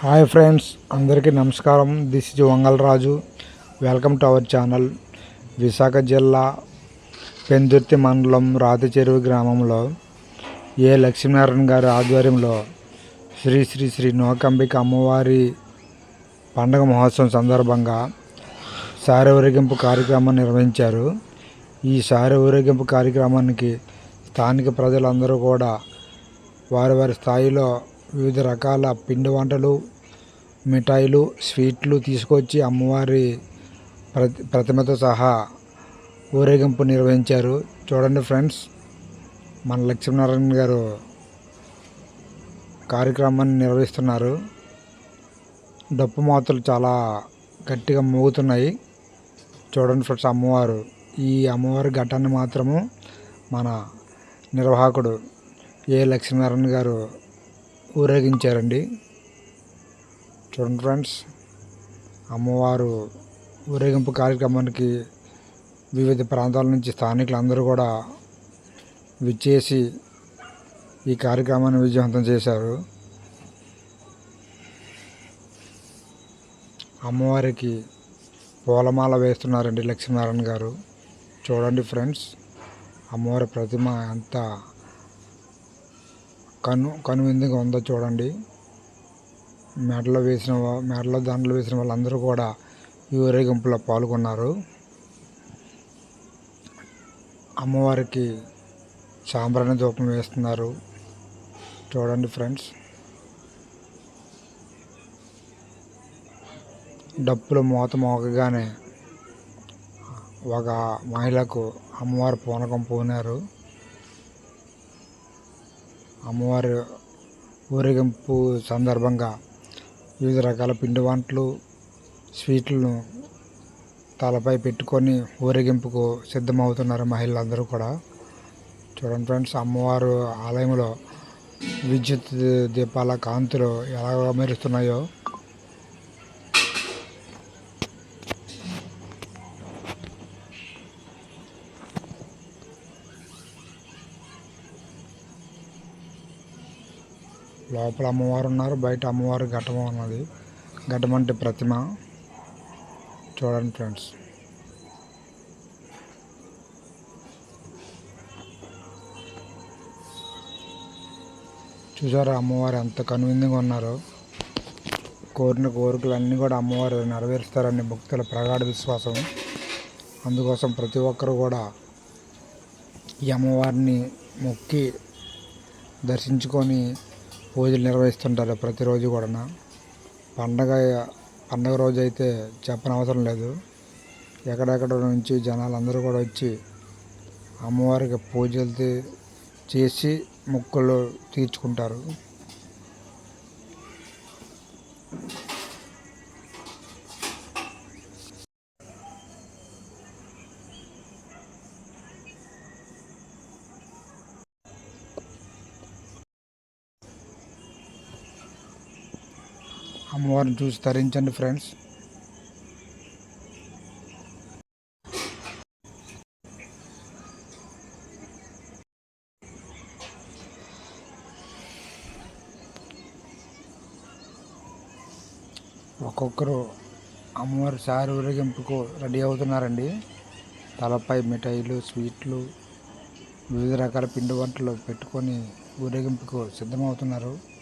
Hi friends అందరికీ నమస్కారం. This is Vangalaraju welcome to our channel. Visakha జిల్లా పెందుర్తి మండలం రాతి చెరువు గ్రామంలో ఏ లక్ష్మీనారాయణ గారి ఆధ్వర్యంలో శ్రీ శ్రీ శ్రీ నోకంబిక అమ్మవారి పండగ మహోత్సవం సందర్భంగా సార ఊరేగింపు కార్యక్రమాన్ని నిర్వహించారు. ఈ సార ఊరేగింపు కార్యక్రమానికి స్థానిక ప్రజలందరూ కూడా వారి వారి స్థాయిలో వివిధ రకాల పిండి వంటలు మిఠాయిలు స్వీట్లు తీసుకొచ్చి అమ్మవారి ప్రతి ప్రతిమతో సహా ఊరేగింపు నిర్వహించారు. చూడండి ఫ్రెండ్స్ మన లక్ష్మీనారాయణ గారు కార్యక్రమాన్ని నిర్వహిస్తున్నారు. డప్పు మాతలు చాలా గట్టిగా మోగుతున్నాయి. చూడండి ఫ్రెండ్స్ అమ్మవారు. ఈ అమ్మవారి ఘటాన్ని మాత్రము మన నిర్వాహకుడు ఏ లక్ష్మీనారాయణ గారు ఊరేగించారండి. చూడండి ఫ్రెండ్స్ అమ్మవారు ఊరేగింపు కార్యక్రమానికి వివిధ ప్రాంతాల నుంచి స్థానికులు అందరూ కూడా విచ్చేసి ఈ కార్యక్రమాన్ని విజయవంతం చేశారు. అమ్మవారికి పూలమాల వేస్తున్నారండి లక్ష్మీనారాయణ గారు. చూడండి ఫ్రెండ్స్ అమ్మవారి ప్రతిమ అంతా కను కనువిందుగా ఉందో చూడండి. మెడలో వేసిన మెడలో దండలు వేసిన వాళ్ళందరూ కూడా ఈ ఊరేగింపులో పాల్గొన్నారు. అమ్మవారికి సాంబ్రాణి ధూపం వేస్తున్నారు. చూడండి ఫ్రెండ్స్. డప్పులు మోత మోగగానే ఒక మహిళకు అమ్మవారి పూనకం పూనారు. అమ్మవారి ఊరేగింపు సందర్భంగా వివిధ రకాల పిండి వంటలు స్వీట్లను తలపై పెట్టుకొని ఊరేగింపుకు సిద్ధమవుతున్నారు మహిళలందరూ కూడా. చూడండి ఫ్రెండ్స్ అమ్మవారు ఆలయంలో విద్యుత్ దీపాల కాంతులు ఎలా మెరుస్తున్నాయో. లోపల అమ్మవారు ఉన్నారు బయట అమ్మవారి ఘటం ఉన్నది ఘటం అంటే ప్రతిమ. చూడండి ఫ్రెండ్స్. చూసారా అమ్మవారు ఎంత కనువిందుగా ఉన్నారో. కోరిన కోరికలు అన్నీ కూడా అమ్మవారు నెరవేరుస్తారని భక్తుల ప్రగాఢ విశ్వాసం. అందుకోసం ప్రతి ఒక్కరు కూడా ఈ అమ్మవారిని మొక్కి దర్శించుకొని పూజలు నిర్వహిస్తుంటారు ప్రతిరోజు కూడా పండగ పండగ రోజు అయితే చెప్పనవసరం లేదు. ఎక్కడెక్కడ నుంచి జనాలు అందరూ కూడా వచ్చి అమ్మవారికి పూజలు తీ- చేసి మొక్కులు తీర్చుకుంటారు. అమ్మవారిని చూసి తరించండి ఫ్రెండ్స్. ఒక్కొక్కరు అమ్మవారి సారి ఊరేగింపుకు రెడీ అవుతున్నారండి. తలపై మిఠాయిలు స్వీట్లు వివిధ రకాల పిండి వంటలు పెట్టుకొని ఊరేగింపుకు సిద్ధమవుతున్నారు.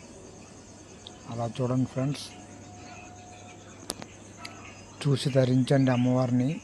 అలా చూడండి ఫ్రెండ్స్. చూసి ధరించండి అమ్మవారిని.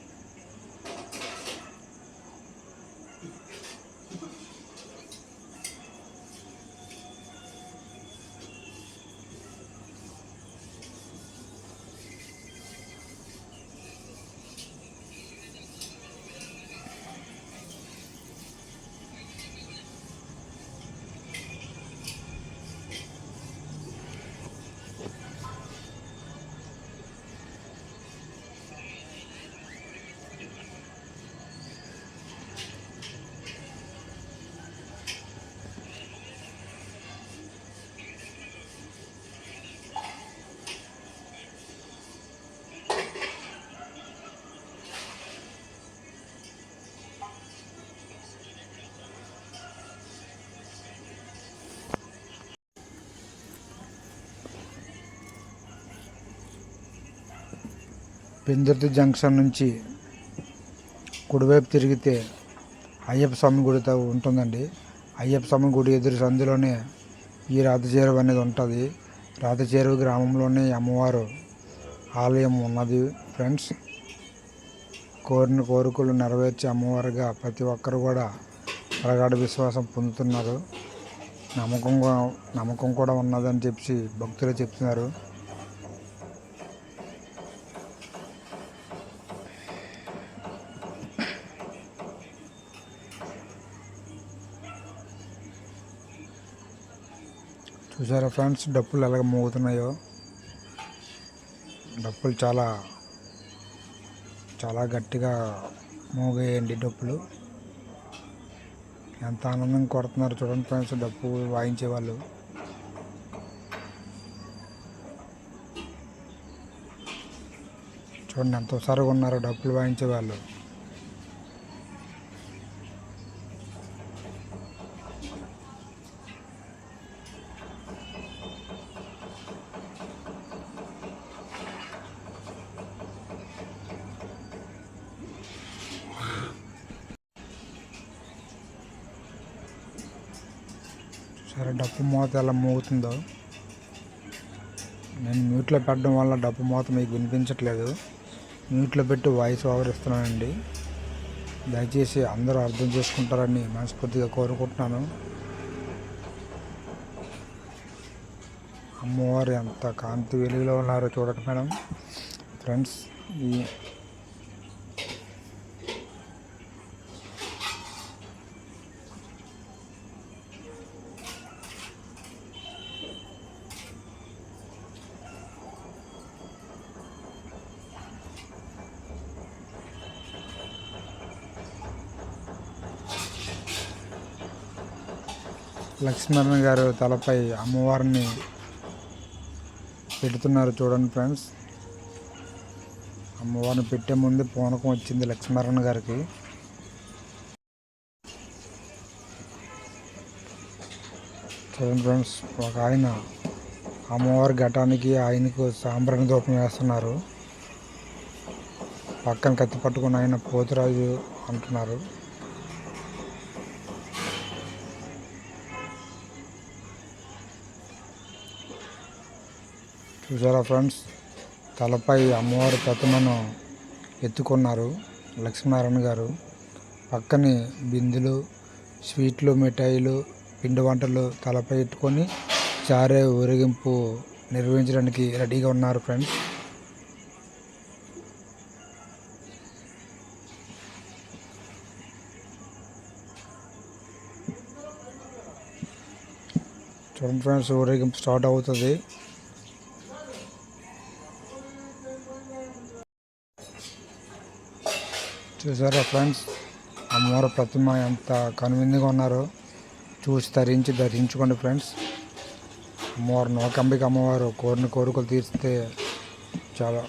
పెందుర్తి జంక్షన్ నుంచి కుడివైపు తిరిగితే అయ్యప్ప స్వామి గుడి ఉంటుందండి. అయ్యప్ప స్వామి గుడి ఎదురు సందులోనే ఈ రాతచేరువు అనేది ఉంటుంది. రాతచేరువు గ్రామంలోనే అమ్మవారు ఆలయం ఉన్నది ఫ్రెండ్స్. కోరిన కోరికలు నెరవేర్చే అమ్మవారుగా ప్రతి ఒక్కరు కూడా ప్రగాఢ విశ్వాసం పొందుతున్నారు. నమ్మకం కూడా- నమ్మకం కూడా ఉన్నదని చెప్పి భక్తులు చెప్తున్నారు. చూసారా ఫ్రెండ్స్ డప్పులు ఎలాగ మోగుతున్నాయో. డప్పులు చాలా చాలా గట్టిగా మోగాయండి డప్పులు. ఎంత ఆనందం కొడుతున్నారు చూడండి ఫ్రెండ్స్ డప్పు వాయించే వాళ్ళు చూడండి ఎంత హుషారుగా ఉన్నారు డప్పులు వాయించే వాళ్ళు సరే డప్పు మూత ఎలా మోగుతుందో. నేను మ్యూట్లో పెట్టడం వల్ల డప్పు మూత మీకు వినిపించట్లేదు. మ్యూట్లో పెట్టి వాయిస్ ఓవర్ ఇస్తున్నానండి. దయచేసి అందరూ అర్థం చేసుకుంటారని మనస్ఫూర్తిగా కోరుకుంటున్నాను. అమ్మవారు ఎంత కాంతి వెలుగులో ఉన్నారో చూడండి మేడం. ఫ్రెండ్స్ ఈ లక్ష్మీనారాయణ గారు తలపై అమ్మవారిని పెడుతున్నారు చూడండి ఫ్రెండ్స్. అమ్మవారిని పెట్టే ముందు పూనకం వచ్చింది లక్ష్మీనారాయణ గారికి. చూడండి ఫ్రెండ్స్ ఒక ఆయన అమ్మవారి ఘటానికి ఆయనకు సాంబ్రాణి దూపం వేస్తున్నారు. పక్కన కత్తి పట్టుకుని ఆయన పోతురాజు అంటున్నారు. చూసారా ఫ్రెండ్స్? తలపై అమ్మవారి ప్రతిమను ఎత్తుకున్నారు లక్ష్మీనారాయణ గారు. పక్కనే బిందులు స్వీట్లు మిఠాయిలు పిండి వంటలు తలపై ఎట్టుకొని చారే ఊరేగింపు నిర్వహించడానికి రెడీగా ఉన్నారు ఫ్రెండ్స్. చూడండి ఫ్రెండ్స్ ఊరేగింపు స్టార్ట్ అవుతుంది. చూసారా ఫ్రెండ్స్? అమ్మవారి ప్రతిమ ఎంత కనువిందుగా ఉన్నారో చూసి తరించి ధరించుకోండి ఫ్రెండ్స్. అమ్మవారు నోకంబిక అమ్మవారు కోరిన కోరికలు తీరిస్తే చాలా